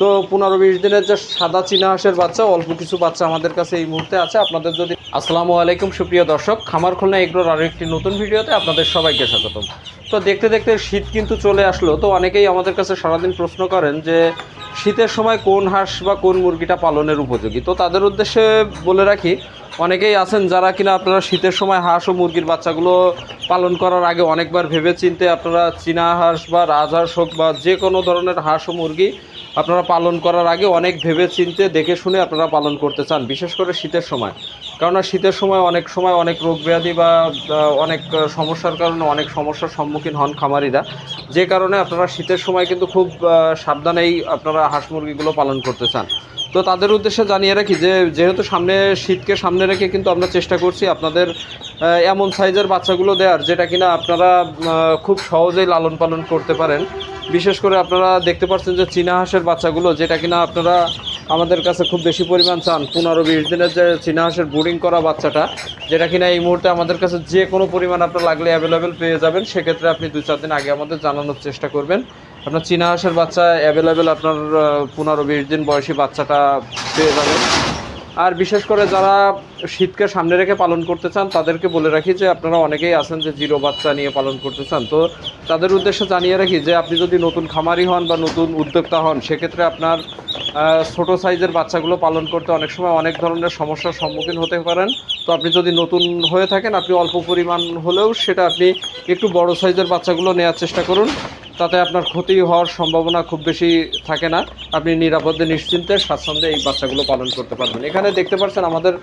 তো পনেরো বিশ দিনের যে সাদা চীনা হাঁসের বাচ্চা, অল্প কিছু বাচ্চা আমাদের কাছে এই মুহূর্তে আছে। আপনাদের যদি আসসালামু আলাইকুম, সুপ্রিয় দর্শক। খামার খুলনা এগ্রোর আরও একটি নতুন ভিডিওতে আপনাদের সবাইকে স্বাগতম। তো দেখতে দেখতে শীত কিন্তু চলে আসলো। তো অনেকেই আমাদের কাছে সারাদিন প্রশ্ন করেন যে, শীতের সময় কোন হাঁস বা কোন মুরগিটা পালনের উপযোগী? তো তাদের উদ্দেশ্যে বলে রাখি, অনেকেই আছেন যারা কিনা আপনারা শীতের সময় হাঁস ও মুরগির বাচ্চাগুলো পালন করার আগে অনেকবার ভেবে চিনতে আপনারা চীনা হাঁস বা রাজহাঁস হোক বা যে কোনো ধরনের হাঁস ও মুরগি আপনারা পালন করার আগে অনেক ভেবে চিনতে দেখে শুনে আপনারা পালন করতে চান, বিশেষ করে শীতের সময়। কেননা শীতের সময় অনেক সময় অনেক রোগ ব্যাধি বা অনেক সমস্যার কারণে অনেক সমস্যার সম্মুখীন হন খামারিরা। যে কারণে আপনারা শীতের সময় কিন্তু খুব সাবধানেই আপনারা হাঁস মুরগিগুলো পালন করতে চান। তো তাদের উদ্দেশ্যে জানিয়ে রাখি যে, যেহেতু সামনে, শীতকে সামনে রেখে কিন্তু আমরা চেষ্টা করছি আপনাদের এমন সাইজের বাচ্চাগুলো দেওয়ার যেটা কিনা আপনারা খুব সহজেই লালন পালন করতে পারেন। বিশেষ করে আপনারা দেখতে পাচ্ছেন যে চীনা হাঁসের বাচ্চাগুলো, যেটা কিনা আপনারা আমাদের কাছে খুব বেশি পরিমাণ চান। পনেরো বিশ দিনের যে চীনা হাঁসের বোর্ডিং করা বাচ্চাটা, যেটা কিনা এই মুহূর্তে আমাদের কাছে যে কোনো পরিমাণ আপনার লাগলে অ্যাভেলেবেল পেয়ে যাবেন। সেক্ষেত্রে আপনি দুই চার দিন আগে আমাদের জানানোর চেষ্টা করবেন। আপনার চীনা হাঁসের বাচ্চা অ্যাভেলেবেল আপনার পনেরো বিশ দিন বয়সী বাচ্চাটা পেয়ে যাবেন। আর বিশেষ করে যারা শীতকে সামনে রেখে পালন করতে চান, তাদেরকে বলে রাখি যে আপনারা অনেকেই আছেন যে জিরো বাচ্চা নিয়ে পালন করতে চান। তো তাদের উদ্দেশ্যে জানিয়ে রাখি যে আপনি যদি নতুন খামারি হন বা নতুন উদ্যোক্তা হন, সেক্ষেত্রে আপনার ছোটো সাইজের বাচ্চাগুলো পালন করতে অনেক সময় অনেক ধরনের সমস্যার সম্মুখীন হতে পারেন। তো আপনি যদি নতুন হয়ে থাকেন, আপনি অল্প পরিমাণ হলেও সেটা আপনি একটু বড় সাইজের বাচ্চাগুলো নেওয়ার চেষ্টা করুন। তাতে আপনার ক্ষতি হওয়ার সম্ভাবনা খুব বেশি থাকে না। আপনি নিরাপদে, নিশ্চিন্তে, স্বাচ্ছন্দ্যে এই বাচ্চাগুলো পালন করতে পারবেন। এখানে দেখতে পাচ্ছেন আমাদের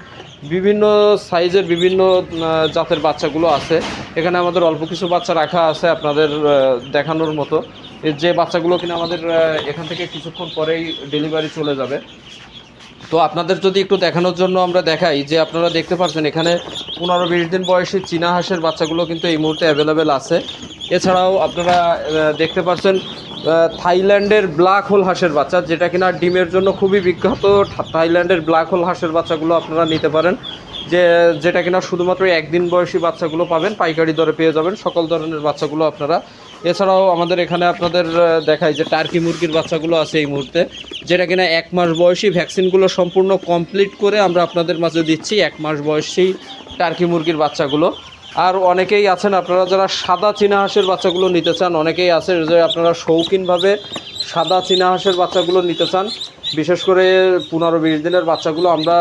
বিভিন্ন সাইজের বিভিন্ন জাতের বাচ্চাগুলো আছে। এখানে আমাদের অল্প কিছু বাচ্চা রাখা আছে আপনাদের দেখানোর মতো। যে বাচ্চাগুলো কিনা আমাদের এখান থেকে কিছুক্ষণ পরেই ডেলিভারি চলে যাবে। তো আপনাদের যদি একটু দেখানোর জন্য আমরা দেখাই, যে আপনারা দেখতে পাচ্ছেন এখানে পনেরো বিশ দিন বয়সী চীনা হাঁসের বাচ্চাগুলো কিন্তু এই মুহূর্তে অ্যাভেলেবেল আছে। এছাড়াও আপনারা দেখতে পাচ্ছেন থাইল্যান্ডের ব্ল্যাক হোল হাঁসের বাচ্চা, যেটা কিনা ডিমের জন্য খুবই বিখ্যাত। থাইল্যান্ডের ব্ল্যাক হোল হাঁসের বাচ্চাগুলো আপনারা নিতে পারেন, যে, যেটা কিনা শুধুমাত্র একদিন বয়সী বাচ্চাগুলো পাবেন, পাইকারি দরে পেয়ে যাবেন, সকল ধরনের বাচ্চাগুলো আপনারা এছাড়াও আমাদের এখানে আপনাদের দেখাই যে টার্কি মুরগির বাচ্চাগুলো আছে এই মুহূর্তে, যেটা কিনা এক মাস বয়সী ভ্যাকসিনগুলো সম্পূর্ণ কমপ্লিট করে আমরা আপনাদের মাঝে দিচ্ছি এক মাস বয়সী টার্কি মুরগির বাচ্চাগুলো। আর অনেকেই আছেন, আপনারা যারা সাদা চীনা হাঁসের বাচ্চাগুলো নিতে চান, অনেকেই আছে যে আপনারা শৌখিনভাবে সাদা চীনা হাঁসের বাচ্চাগুলো নিতে চান। বিশেষ করে পনেরো বিশ দিনের বাচ্চাগুলো আমরা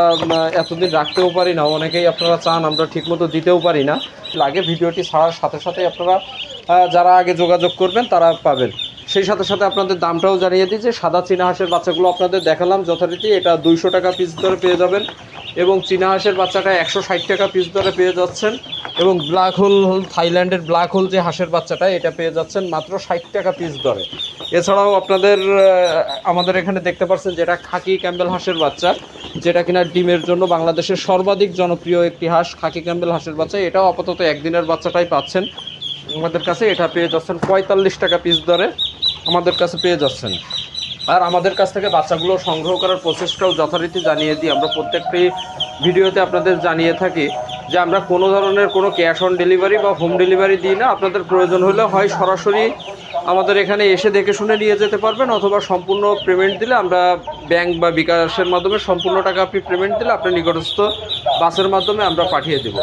এতদিন রাখতেও পারি না, অনেকেই আপনারা চান, আমরা ঠিকমতো দিতেও পারি না। লাগে ভিডিওটি ছাড়ার সাথে সাথে আপনারা যারা আগে যোগাযোগ করবেন, তারা পাবেন। সেই সাথে সাথে আপনাদের দামটাও জানিয়ে দিই যে সাদা চীনা হাঁসের বাচ্চাগুলো আপনাদের দেখালাম যথারীতি এটা দুইশো টাকা পিস দরে পেয়ে যাবেন এবং চীনা হাঁসের বাচ্চাটা একশো ষাট টাকা পিস দরে পেয়ে যাচ্ছেন এবং ব্ল্যাক হোল থাইল্যান্ডের ব্ল্যাক হোল যে হাঁসের বাচ্চাটা, এটা পেয়ে যাচ্ছেন মাত্র ষাট টাকা পিস দরে এছাড়াও আপনাদের আমাদের এখানে দেখতে পাচ্ছেন যেটা খাকি ক্যাম্বেল হাঁসের বাচ্চা, যেটা কিনা ডিমের জন্য বাংলাদেশের সর্বাধিক জনপ্রিয় একটি হাঁস, খাকি ক্যাম্বেল হাঁসের বাচ্চা। এটাও আপাতত একদিনের বাচ্চাটাই পাচ্ছেন। আমাদের কাছে এটা পেয়ে যাচ্ছেন পঁয়তাল্লিশ টাকা পিস দরে আমাদের কাছে পেয়ে যাচ্ছেন। আর আমাদের কাছ থেকে বাচ্চাগুলো সংগ্রহ করার প্রসেসটাও যথারীতি জানিয়ে দিই। আমরা প্রত্যেকটি ভিডিওতে আপনাদের জানিয়ে থাকি যে আমরা কোনো ধরনের কোনো ক্যাশ অন ডেলিভারি বা হোম ডেলিভারি দিই না। আপনাদের প্রয়োজন হলে হয় সরাসরি আমাদের এখানে এসে দেখে শুনে নিয়ে যেতে পারবেন অথবা সম্পূর্ণ পেমেন্ট দিলে আমরা ব্যাংক বা বিকাশের মাধ্যমে সম্পূর্ণ টাকা আপনি পেমেন্ট দিলে আপনার নিকটস্থ বাসের মাধ্যমে আমরা পাঠিয়ে দেবো।